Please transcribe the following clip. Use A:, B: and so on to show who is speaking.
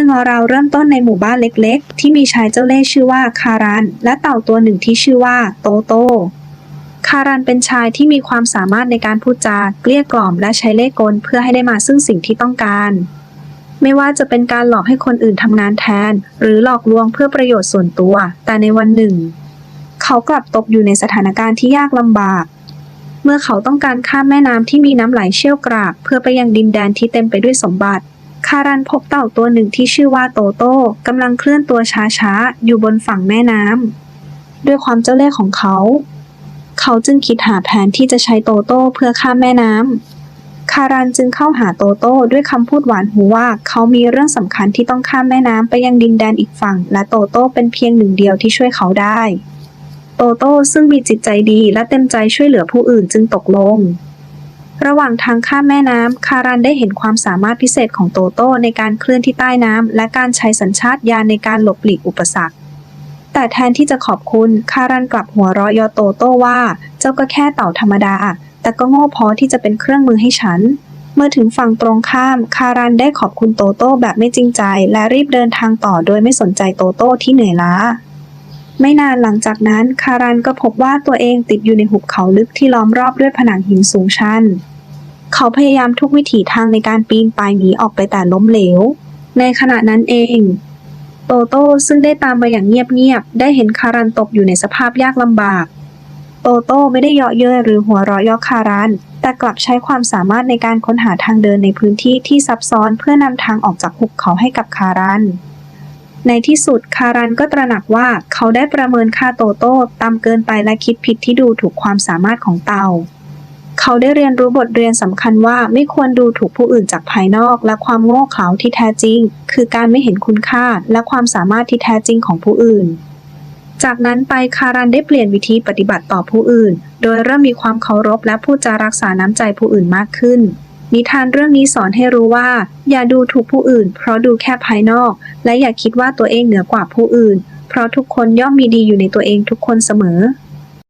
A: รื่องราวเริ่มต้นในหมู่บ้านเล็กๆ ที่มีชายเจ้าเล่ห์ชื่อว่าคารัน และเต่าตัวหนึ่งที่ชื่อว่าโตโต คารันเป็นชายที่มีความสามารถในการพูดจาเกลี้ยกล่อมและใช้เล่ห์กลเพื่อให้ได้มาซึ่งสิ่งที่ต้องการ ไม่ว่าจะเป็นการหลอกให้คนอื่นทำงานแทน หรือหลอกลวงเพื่อประโยชน์ส่วนตัว แต่ในวันหนึ่ง เขากลับตกอยู่ในสถานการณ์ที่ยากลำบากเมื่อเขาต้องการข้ามแม่น้ำที่มีน้ำไหลเชี่ยวกราก เพื่อไปยังดินแดนที่เต็มไปด้วยสมบัติ คารันพบเต่าตัวหนึ่งที่ชื่อว่าโตโต้กำลังเคลื่อนตัวช้าๆ อยู่บนฝั่งแม่น้ำด้วยความเจ้าเล่ห์ของเขา เขาจึงคิดหาแผนที่จะใช้โตโต้เพื่อข้ามแม่น้ำคารันจึงเข้าหาโตโต้ด้วยคำพูดหวานหูว่าเขามีเรื่องสำคัญที่ต้องข้ามแม่น้ำไปยังดินแดนอีกฝั่ง และโตโต้เป็นเพียงหนึ่งเดียวที่ช่วยเขาได้ โตโต้ซึ่งมีจิตใจดีและเต็มใจช่วยเหลือผู้อื่นจึงตกลง ระหว่างทางข้ามแม่น้ำ คารันได้เห็นความสามารถพิเศษของโตโต้ในการเคลื่อนที่ใต้น้ำ และการใช้สัญชาตญาณในการหลบหลีกอุปสรรค แต่แทนที่จะขอบคุณ คารันกลับหัวเราะยอโตโต้ว่า เจ้าก็แค่เต่าธรรมดา แต่ก็โง่พอที่จะเป็นเครื่องมือให้ฉัน เมื่อถึงฝั่งตรงข้าม คารันได้ขอบคุณโตโต้แบบไม่จริงใจ และรีบเดินทางต่อโดยไม่สนใจโตโต้ที่เหนื่อยล้าไม่นานหลังจากนั้น คารันก็พบว่าตัวเองติดอยู่ในหุบเขาลึกที่ล้อมรอบด้วยผนังหินสูงชัน เขาพยายามทุกวิถีทางในการปีนป่ายหนีออกไปแต่ล้มเหลว ในขณะนั้นเอง โตโต้ซึ่งได้ตามมาอย่างเงียบๆได้เห็นคารันตกอยู่ในสภาพยากลำบาก โตโต้ไม่ได้เยาะเย้ยหรือหัวเราะยาะคารันแต่กลับใช้ความสามารถในการค้นหาทางเดินในพื้นที่ที่ซับซ้อนเพื่อนำทางออกจากหุบเขาให้กับคารันในที่สุดคารันก็ตระหนักว่าเขาได้ประเมินค่าโตโต้ต่ำเกินไปและคิดผิดที่ดูถูกความสามารถของเต่า เขาได้เรียนรู้บทเรียนสำคัญว่าไม่ควรดูถูกผู้อื่นจากภายนอก และความโง่เขลาที่แท้จริง คือการไม่เห็นคุณค่าและความสามารถที่แท้จริงของผู้อื่น จากนั้นไปคารันได้เปลี่ยนวิธีปฏิบัติต่อผู้อื่น โดยเริ่มมีความเคารพและพูดจารักษาน้ำใจผู้อื่นมากขึ้น นิทานเรื่องนี้สอนให้รู้ว่า อย่าดูถูกผู้อื่น เพราะดูแค่ภายนอก และอย่าคิดว่าตัวเองเหนือกว่าผู้อื่น เพราะทุกคนย่อมมีดีอยู่ในตัวเองทุกคนเสมอ